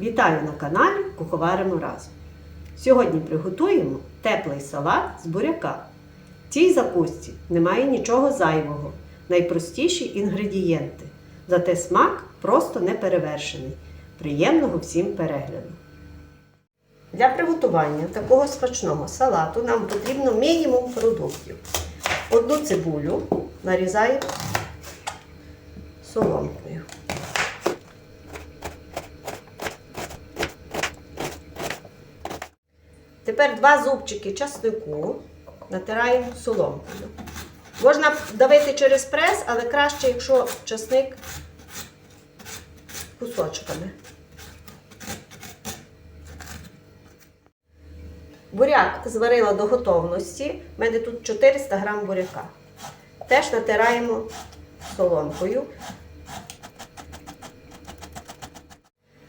Вітаю на каналі Куховаримо разом. Сьогодні приготуємо теплий салат з буряка. В цій закусці немає нічого зайвого, найпростіші інгредієнти. Зате смак просто неперевершений. Приємного всім перегляду! Для приготування такого смачного салату нам потрібно мінімум продуктів. Одну цибулю нарізаємо соломкою. Тепер два зубчики часнику натираємо соломкою. Можна давити через прес, але краще, якщо часник кусочками. Буряк зварила до готовності. У мене тут 400 грам буряка. Теж натираємо соломкою.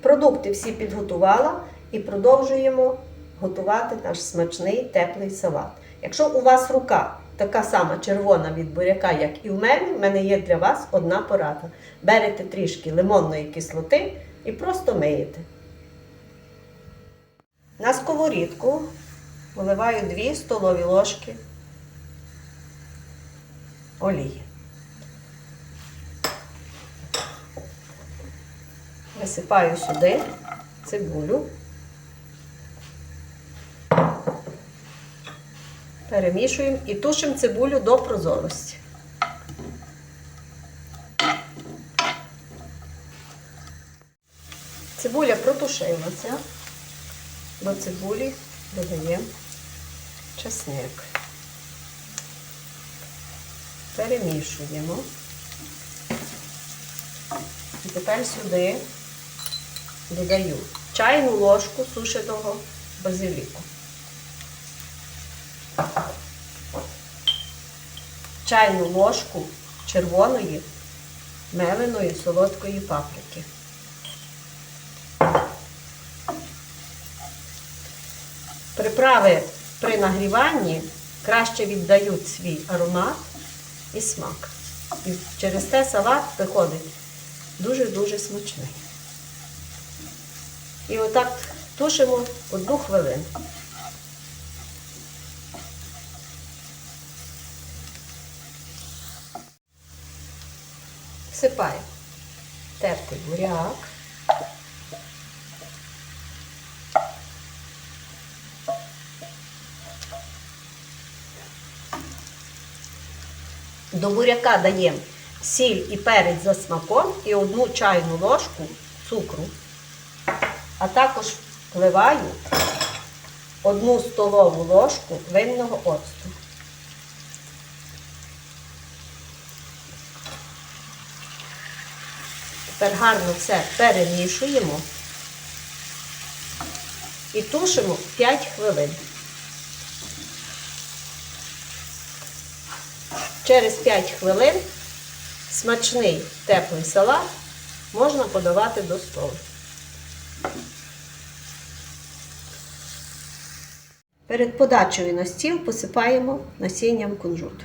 Продукти всі підготувала і продовжуємо готувати наш смачний теплий салат. Якщо у вас рука така сама червона від буряка, як і в мене, в мене є для вас одна порада. Берете трішки лимонної кислоти і просто миєте. На сковорідку виливаю 2 столові ложки олії. Висипаю сюди цибулю. Перемішуємо і тушимо цибулю до прозорості. Цибуля протушилася. До цибулі додаємо чесник. Перемішуємо. І тепер сюди додаю чайну ложку сушеного базиліку. Чайну ложку червоної меленої солодкої паприки. Приправи при нагріванні краще віддають свій аромат і смак. І через те салат виходить дуже-дуже смачний. І отак тушимо одну хвилину. Всипаємо тертий буряк. До буряка даємо сіль і перець за смаком і одну чайну ложку цукру. А також вливаю одну столову ложку винного оцту. Тепер гарно все перемішуємо і тушимо 5 хвилин. Через 5 хвилин смачний теплий салат можна подавати до столу. Перед подачею на стіл посипаємо насінням кунжуту.